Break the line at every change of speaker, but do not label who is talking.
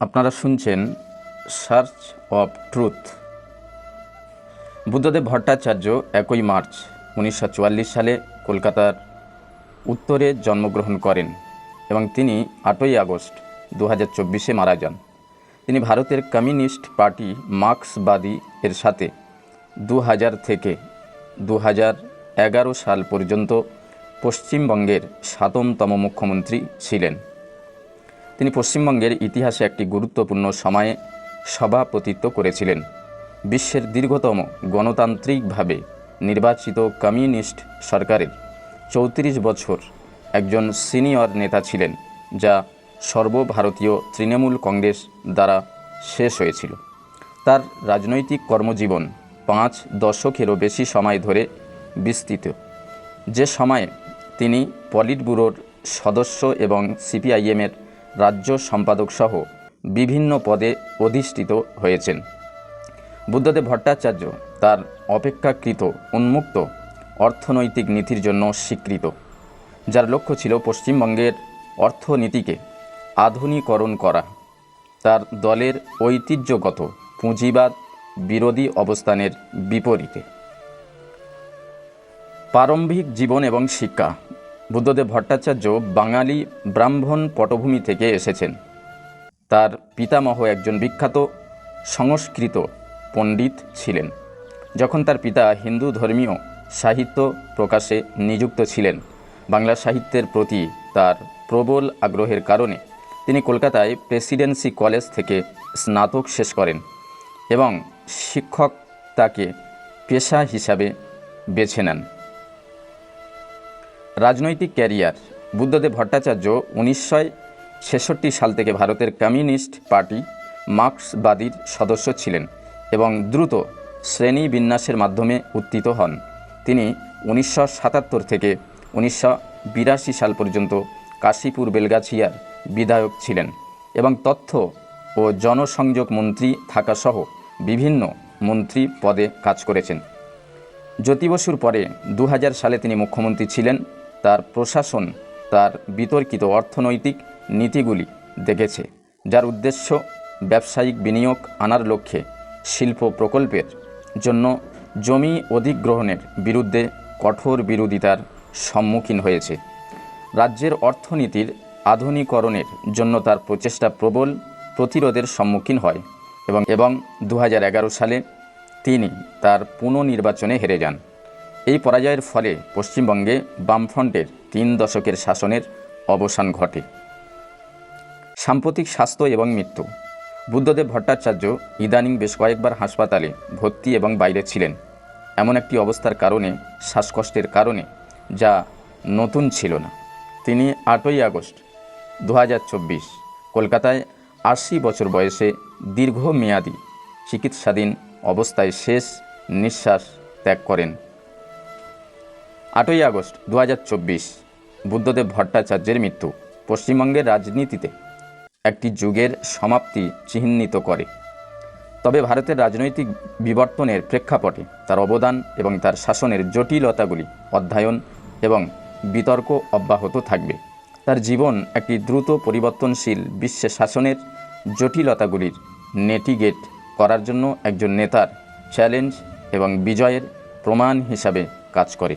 আপনারা শুনছেন search of truth Buddhadeb Bhattacharya একই মার্চ উনিশশো চুয়াল্লিশ সালে কলকাতার উত্তরে জন্মগ্রহণ করেন এবং তিনি আটই আগস্ট দু হাজার মারা যান। তিনি ভারতের কমিউনিস্ট পার্টি মার্ক্সবাদী এর সাথে দু হাজার থেকে দু হাজার এগারো সাল পর্যন্ত পশ্চিমবঙ্গের সাতমতম মুখ্যমন্ত্রী ছিলেন। তিনি পশ্চিমবঙ্গের ইতিহাসে একটি গুরুত্বপূর্ণ সময়ে সভাপতিত্ব করেছিলেন। বিশ্বের দীর্ঘতম গণতান্ত্রিকভাবে নির্বাচিত কমিউনিস্ট সরকারের চৌত্রিশ বছর একজন সিনিয়র নেতা ছিলেন, যা সর্বভারতীয় তৃণমূল কংগ্রেস দ্বারা শেষ হয়েছিল। তার রাজনৈতিক কর্মজীবন পাঁচ দশকেরও বেশি সময় ধরে বিস্তৃত। যে সময়ে তিনি পলিট ব্যুরোর সদস্য এবং সিপিআইএমের রাজ্য সম্পাদক সহ বিভিন্ন পদে অধিষ্ঠিত হয়েছেন। বুদ্ধদেব ভট্টাচার্য তার অপেক্ষাকৃত উন্মুক্ত অর্থনৈতিক নীতির জন্য স্বীকৃত, যার লক্ষ্য ছিল পশ্চিমবঙ্গের অর্থনীতিকে আধুনিকরণ করা। তার দলের ঐতিহ্যগত পুঁজিবাদ বিরোধী অবস্থানের বিপরীতে। প্রারম্ভিক জীবন এবং শিক্ষা বুদ্ধদেব ভট্টাচার্য বাঙালি ব্রাহ্মণ পটভূমি থেকে এসেছেন। তার পিতামহ একজন বিখ্যাত সংস্কৃত পণ্ডিত ছিলেন। যখন তার পিতা হিন্দু ধর্মীয় সাহিত্য প্রকাশে নিযুক্ত ছিলেন, বাংলা সাহিত্যের প্রতি তার প্রবল আগ্রহের কারণে তিনি কলকাতায় প্রেসিডেন্সি কলেজ থেকে স্নাতক শেষ করেন এবং শিক্ষক তাকে পেশা হিসাবে বেছে নেন। রাজনৈতিক ক্যারিয়ার। বুদ্ধদেব ভট্টাচার্য উনিশশো ছেষট্টি সাল থেকে ভারতের কমিউনিস্ট পার্টি মার্ক্সবাদীর সদস্য ছিলেন এবং দ্রুত শ্রেণি বিন্যাসের মাধ্যমে উত্থিত হন। তিনি উনিশশো সাতাত্তর থেকে উনিশশো বিরাশি সাল পর্যন্ত কাশীপুর বেলগাছিয়ার বিধায়ক ছিলেন এবং তথ্য ও জনসংযোগ মন্ত্রী থাকাসহ বিভিন্ন মন্ত্রী পদে কাজ করেছেন। জ্যোতি বসুর পরে দু হাজার সালে তিনি মুখ্যমন্ত্রী ছিলেন। তার প্রশাসন, তার বিতর্কিত অর্থনৈতিক নীতিগুলি দেখেছে, যার উদ্দেশ্য ব্যবসায়িক বিনিয়োগ আনার লক্ষ্যে শিল্প প্রকল্পের জন্য জমি অধিগ্রহণের বিরুদ্ধে কঠোর বিরোধিতার সম্মুখীন হয়েছে। রাজ্যের অর্থনীতির আধুনিকরণের জন্য তার প্রচেষ্টা প্রবল প্রতিরোধের সম্মুখীন হয় এবং এবং দু হাজার এগারো সালে তিনি তার পুনর্নির্বাচনে হেরে যান। এই পরাজয়ের ফলে পশ্চিমবঙ্গে বামফ্রন্টের তিন দশকের শাসনের অবসান ঘটে। সাম্প্রতিক স্বাস্থ্য এবং মৃত্যু। বুদ্ধদেব ভট্টাচার্য ইদানিং বেশ কয়েকবার হাসপাতালে ভর্তি এবং বাইরে ছিলেন। এমন একটি অবস্থার কারণে, শ্বাসকষ্টের কারণে, যা নতুন ছিল না। তিনি আটই আগস্ট দু হাজার চব্বিশ, কলকাতায় আশি বছর বয়সে দীর্ঘমেয়াদী চিকিৎসাধীন অবস্থায় শেষ নিঃশ্বাস ত্যাগ করেন। আটই আগস্ট দু হাজার চব্বিশ, বুদ্ধদেব ভট্টাচার্যের মৃত্যু পশ্চিমবঙ্গের রাজনীতিতে একটি যুগের সমাপ্তি চিহ্নিত করে। তবে ভারতের রাজনৈতিক বিবর্তনের প্রেক্ষাপটে তার অবদান এবং তার শাসনের জটিলতাগুলি অধ্যয়ন এবং বিতর্ক অব্যাহত থাকবে। তার জীবন একটি দ্রুত পরিবর্তনশীল বিশ্বে শাসনের জটিলতাগুলির নেটিগেট করার জন্য একজন নেতার চ্যালেঞ্জ এবং বিজয়ের প্রমাণ হিসাবে কাজ করে।